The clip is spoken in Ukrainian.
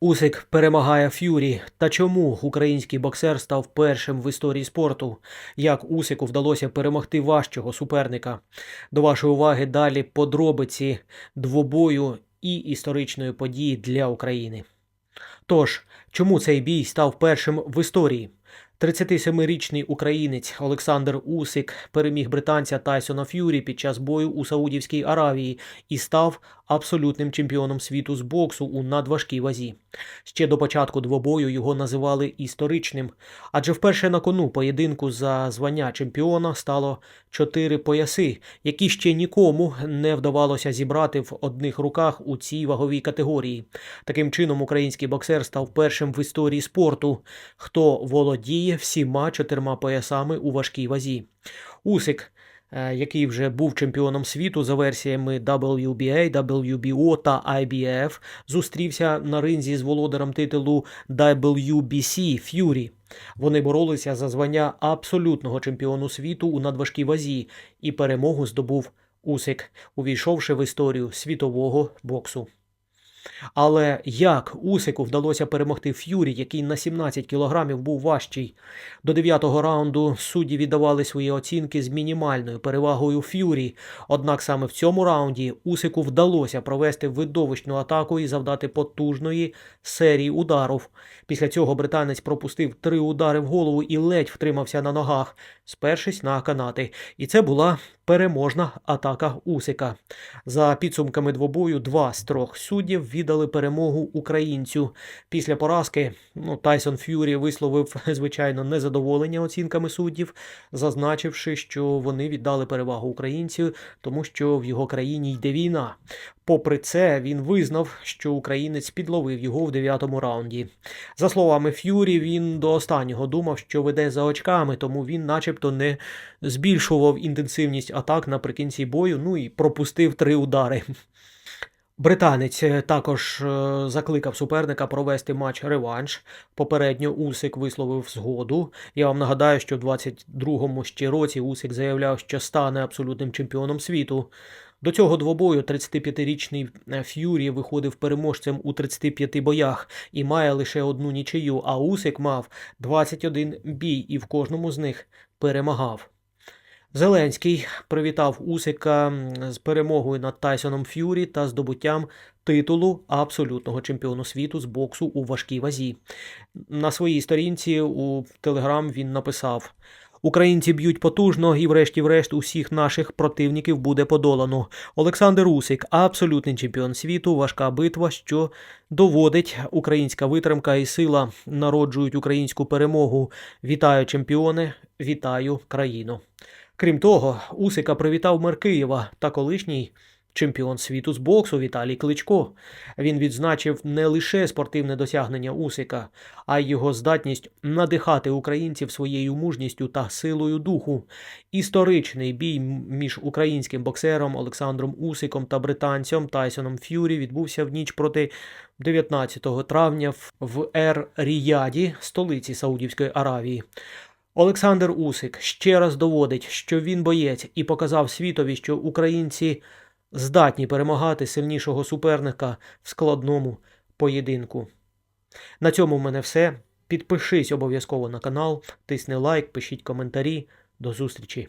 Усик перемагає Ф'юрі. Та чому український боксер став першим в історії спорту? Як Усику вдалося перемогти важчого суперника? До вашої уваги далі подробиці двобою і історичної події для України. Тож, чому цей бій став першим в історії? 37-річний українець Олександр Усик переміг британця Тайсона Ф'юрі під час бою у Саудівській Аравії і став абсолютним чемпіоном світу з боксу у надважкій вазі. Ще до початку двобою його називали історичним, адже вперше на кону поєдинку за звання чемпіона стало чотири пояси, які ще нікому не вдавалося зібрати в одних руках у цій ваговій категорії. Таким чином, український боксер став першим в історії спорту, хто володіє всіма чотирма поясами у важкій вазі. Усик е, який вже був чемпіоном світу за версіями WBA, WBO та IBF, зустрівся на ринзі з володарем титулу WBC Fury. Вони боролися за звання абсолютного чемпіону світу у надважкій вазі, і перемогу здобув Усик, увійшовши в історію світового боксу. Але як Усику вдалося перемогти Ф'юрі, який на 17 кілограмів був важчий? До дев'ятого раунду судді віддавали свої оцінки з мінімальною перевагою Ф'юрі. Однак саме в цьому раунді Усику вдалося провести видовищну атаку і завдати потужної серії ударів. Після цього британець пропустив три удари в голову і ледь втримався на ногах, спершись на канати. І це була переможна атака Усика. За підсумками двобою, два з трьох суддів віддали перемогу українцю. Після поразки ну, Тайсон Ф'юрі висловив звичайно незадоволення оцінками суддів, зазначивши, що вони віддали перевагу українцю, тому що в його країні йде війна. Попри це, він визнав, що українець підловив його в дев'ятому раунді. За словами Ф'юрі, він до останнього думав, що веде за очками, тому він, начебто, не збільшував інтенсивність атак наприкінці бою, ну і пропустив три удари. Британець також е, закликав суперника провести матч реванш. Попередньо Усик висловив згоду. Я вам нагадаю, що в 22-му ще році Усик заявляв, що стане абсолютним чемпіоном світу. До цього двобою 35-річний Ф'юрі виходив переможцем у 35 боях і має лише одну нічию, а Усик мав 21 бій і в кожному з них перемагав. Зеленський привітав Усика з перемогою над Тайсоном Ф'юрі та здобуттям титулу абсолютного чемпіону світу з боксу у важкій вазі. На своїй сторінці у Телеграм він написав. Українці б'ють потужно, і, врешті-врешт, усіх наших противників буде подолано. Олександр Усик, абсолютний чемпіон світу, важка битва, що доводить українська витримка і сила народжують українську перемогу. Вітаю, чемпіони, вітаю країну. Крім того, Усика привітав мер Києва та колишній чемпіон світу з боксу Віталій Кличко. Він відзначив не лише спортивне досягнення Усика, а й його здатність надихати українців своєю мужністю та силою духу. Історичний бій між українським боксером Олександром Усиком та британцем Тайсоном Ф'юрі відбувся в ніч проти 19 травня в Ер Ріяді, столиці Саудівської Аравії. Олександр Усик ще раз доводить, що він боєць, і показав світові, що українці здатні перемагати сильнішого суперника в складному поєдинку. На цьому в мене все. Підпишись обов'язково на канал, тисни лайк, пишіть коментарі. До зустрічі!